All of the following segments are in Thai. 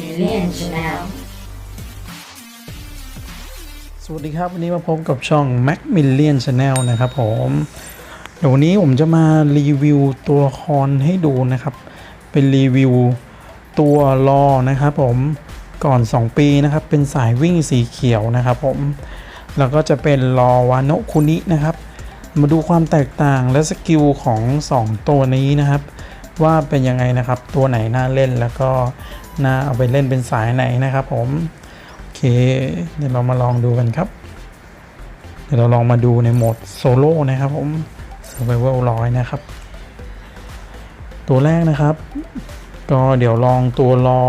Million Chanel. สวัสดีครับ วันนี้มาพบกับช่อง Mac Million Channel นะครับผมเดี๋ยววันนี้ผมจะมารีวิวตัวละครให้ดูนะครับ เป็นรีวิวตัวรอนะครับผมก่อน 2 ปีนะครับ เป็นสายวิ่งสีเขียวนะครับผม แล้วก็จะเป็นรอวาโนคุนินะครับ มาดูความแตกต่างและสกิลของ 2 ตัวนี้นะครับ ว่าเป็นยังไงนะครับ ตัวไหนน่าเล่นแล้วก็ น่าเอาไปเล่นเป็นสายไหนนะครับผมโอเคเดี๋ยวเรามาลองดูกันครับเดี๋ยวเราลองมาดูในโหมดโซโล่นะครับผม Survival ร้อยนะครับ ตัวแรกนะครับ ก็เดี๋ยวลองตัวรอ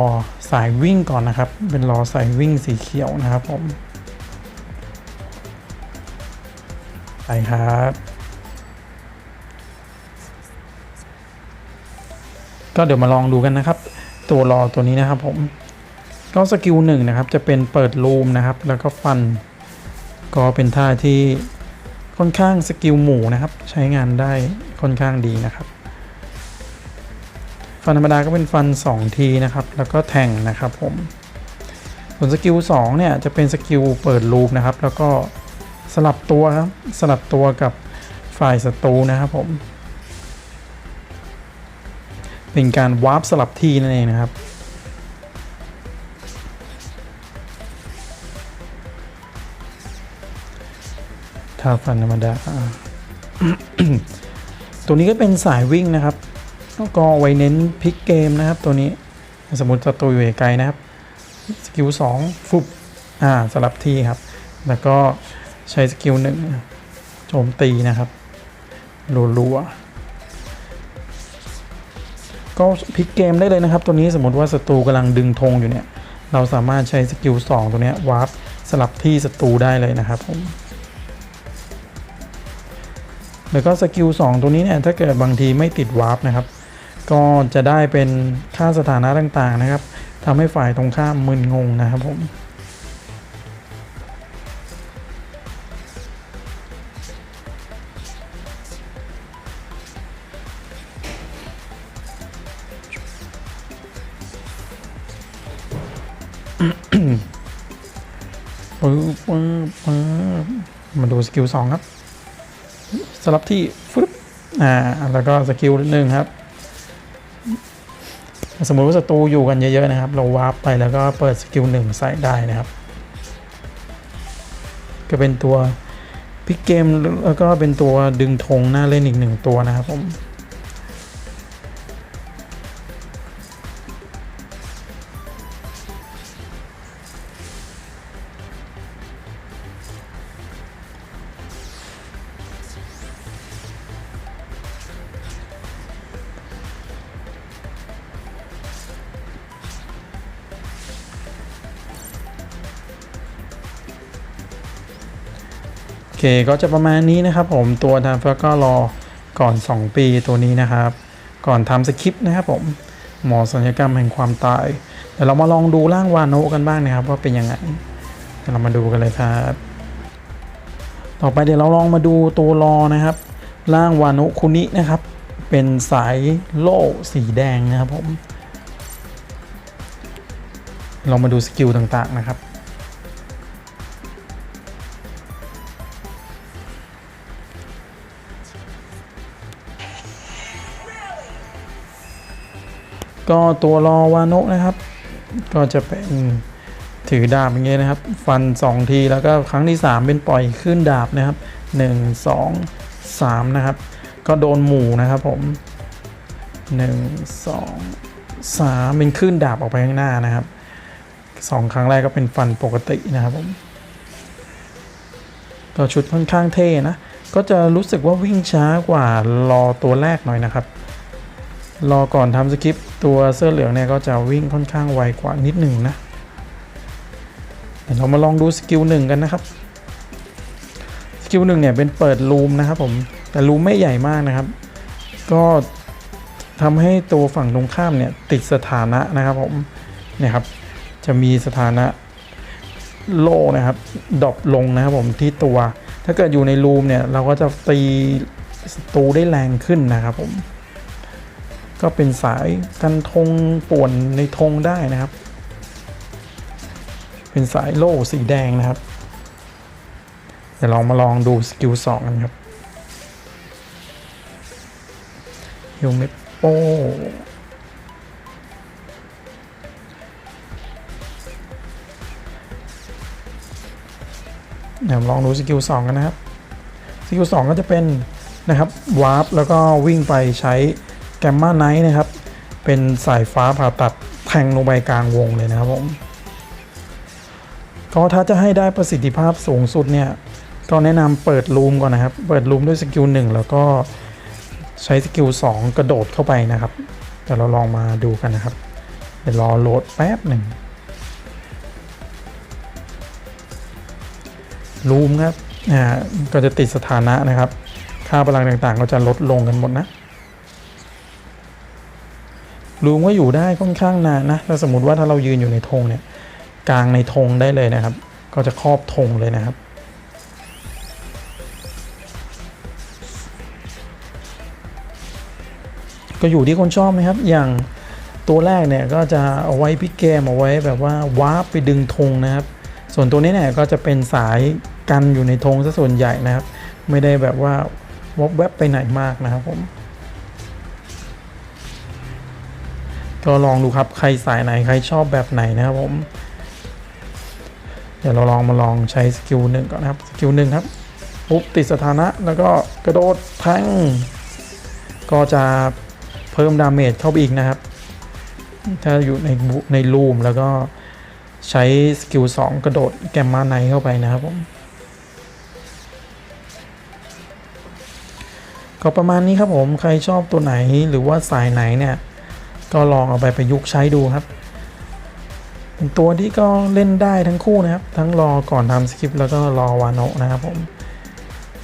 สายวิ่งก่อนนะครับ เป็นรอสายวิ่งสีเขียวนะครับผมไปครับก็เดี๋ยวมาลองดูกันนะครับ ตัวรอตัวนี้นะครับผมก็สกิลหนึ่งนะครับจะเป็นเปิดรูมนะครับแล้วก็ฟัน ก็เป็นท่าที่ค่อนข้างสกิลหมู่นะครับ ใช้งานได้ค่อนข้างดีนะครับ ฟันธรรมดาก็เป็นฟัน 2 ทีนะครับ แล้วก็แทงนะครับผมส่วนสกิล2เนี่ยจะเป็นสกิลเปิดรูมนะครับ แล้วก็สลับตัวครับสลับตัวกับฝ่ายศัตรูนะครับผม เป็นการวาร์ปสลับที่นั่นเองนะครับท่าฟันธรรมดา ตัวนี้ก็เป็นสายวิ่งนะครับ ก็ไว้เน้นพลิกเกมนะครับ ตัวนี้ สมมติศัตรูอยู่ไกลนะครับ สกิลสองฟุบอ่าสลับที่ครับ แล้วก็ใช้สกิลหนึ่งโจมตีนะครับรัวๆ ก็พลิกเกมได้เลยนะครับ ตัวนี้สมมติว่าศัตรูกำลังดึงธงอยู่เนี่ย เราสามารถใช้สกิลสองตัวนี้วาร์ปสลับที่ศัตรูได้เลยนะครับผมแล้วก็สกิล2ตัวนี้เนี่ยถ้าเกิดบางทีไม่ติดวาร์ปนะครับ ก็จะได้เป็นค่าสถานะต่างๆนะครับทำให้ฝ่ายตรงข้ามมึนงงนะครับผม ปึ๊บปึ๊บปึ๊บมาดูสกิล2ครับสลับที่ฟึบอ่าแล้วก็สกิลหนึ่งครับ สมมติว่าศัตรูอยู่กันเยอะ ๆ นะครับ เราวาร์ปไปแล้วก็เปิดสกิลหนึ่งใส่ได้นะครับ ก็เป็นตัวพิกเกมแล้วก็เป็นตัวดึงธงหน้าเล่นอีกหนึ่งตัวนะครับผม เคก็จะประมาณนี้นะครับผมตัวทำแล้วก็รอก่อน 2 ปีตัวนี้นะครับ ก่อนทำสคริปต์นะครับผมหมอสัญญกรรมแห่งความตายเดี๋ยวเรามาลองดูร่างวาโนกันบ้างนะครับ ว่าเป็นยังไงเดี๋ยวเรามาดูกันเลยครับ ต่อไปเดี๋ยวเราลองมาดูตัวรอนะครับ ร่างวาโนคุนินะครับ เป็นสายโล่สีแดงนะครับผมเรามาดูสกิลต่างๆนะครับ ก็ตัวรอวานะนะครับ ก็จะเป็นถือดาบอย่างเงี้ยนะครับ ฟัน 2 ทีแล้วก็ครั้งที่ 3 เป็นปล่อยขึ้นดาบนะครับ 1 2 3 นะครับ ก็โดนหมู่นะครับผม 1 2 3 เป็นขึ้นดาบออกไปข้างหน้านะครับสองครั้งแรกก็เป็นฟันปกตินะครับผมก็ชุดค่อนข้างเท่นะ ก็จะรู้สึกว่าวิ่งช้ากว่ารอตัวแรกหน่อยนะครับ รอก่อนทำสคริปต์ตัวเสื้อเหลืองเนี่ยก็จะวิ่งค่อนข้างไวกว่านิดหนึ่งนะเดี๋ยวเรามาลองดูสกิลหนึ่งกันนะครับสกิลหนึ่งเนี่ยเป็นเปิดรูมนะครับผมแต่รูมไม่ใหญ่มากนะครับ ก็ทำให้ตัวฝั่งตรงข้ามเนี่ยติดสถานะนะครับผมเนี่ยครับจะมีสถานะโล่นะครับดรอปลงนะครับผมที่ตัว ถ้าเกิดอยู่ในรูมเนี่ยเราก็จะตีศัตรูได้แรงขึ้นนะครับผม ก็เป็นสายกันธงป่วนในธงได้นะครับ เป็นสายโล่สีแดงนะครับ เดี๋ยวลองมาลองดูสกิลสองกันครับฮิวเมโปเดี๋ยวลองดูสกิลสองกันนะครับ สกิลสองก็จะเป็นนะครับวาร์ปแล้วก็วิ่งไปใช้ แกมมาไนท์นะครับ เป็นสายฟ้าผ่าตัดแทงลงไปกลางวงเลยนะครับผมก็ถ้าจะให้ได้ประสิทธิภาพสูงสุดเนี่ย ก็แนะนำเปิดลูมก่อนนะครับ เปิดลูมด้วยสกิลหนึ่งแล้วก็ใช้สกิล2กระโดดเข้าไปนะครับเดี๋ยวเราลองมาดูกันนะครับ เดี๋ยวรอโหลดแป๊บหนึ่งลูมครับ อ่า ก็จะติดสถานะนะครับ ค่าพลังต่างๆ ก็จะลดลงกันหมดนะ ลูมก็อยู่ได้ค่อนข้างนานนะถ้าสมมติว่าถ้าเรายืนอยู่ในธงเนี่ยกลางในธงได้เลยนะครับ ก็จะครอบธงเลยนะครับ ก็อยู่ที่คนชอบนะครับ อย่างตัวแรกเนี่ยก็จะเอาไว้พิกเกมเอาไว้แบบว่าวาร์ปไปดึงธงนะครับ ส่วนตัวนี้เนี่ยก็จะเป็นสายกันอยู่ในธงซะส่วนใหญ่นะครับ ไม่ได้แบบว่าวบแวบไปไหนมากนะครับผม ก็ลองดูครับใครสายไหนใครชอบแบบไหนนะครับผม เดี๋ยวเราลองมาลองใช้สกิลหนึ่งก่อนนะครับสกิลหนึ่งครับปุ๊บติดสถานะแล้วก็กระโดดแทงก็จะเพิ่มดาเมจเข้าไปอีกนะครับ ถ้าอยู่ในในลูมแล้วก็ใช้สกิล2กระโดดแกมมาไนเข้าไปนะครับผม ก็ประมาณนี้ครับผมใครชอบตัวไหนหรือว่าสายไหนเนี่ย ก็ลองเอาไปประยุกต์ใช้ดูครับเป็นตัวที่ก็เล่นได้ทั้งคู่นะครับ ทั้งรอก่อนทำสคริปต์แล้วก็รอวานโนะนะครับผม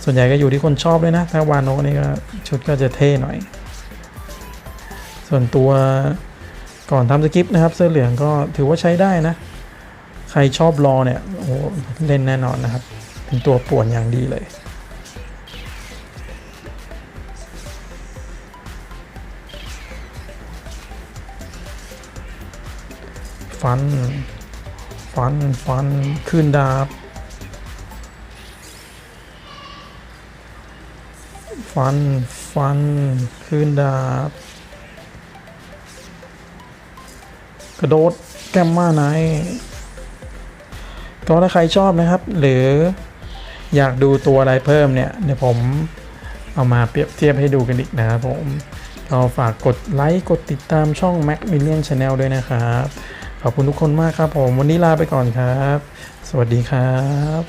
ส่วนใหญ่ก็อยู่ที่คนชอบด้วยนะ ถ้าวานโนะนี่ก็ชุดก็จะเท่หน่อย ส่วนตัวก่อนทำสคริปต์นะครับ เสื้อเหลืองก็ถือว่าใช้ได้นะ ใครชอบรอเนี่ยโอ้เล่นแน่นอนนะครับ เป็นตัวป่วนอย่างดีเลย ฟัน ฟัน ฟัน ขึ้นดาบ ฟัน ฟัน ขึ้นดาบ กระโดด แกมมาไนก็ถ้าใครชอบนะครับ หรืออยากดูตัวอะไรเพิ่มเนี่ย เดี๋ยวผมเอามาเปรียบเทียบให้ดูกันอีกนะครับผมก็ฝากกดไลค์ กดติดตามช่อง Mac Million Channel ด้วยนะครับ ขอบคุณทุกคนมากครับผม วันนี้ลาไปก่อนครับ สวัสดีครับ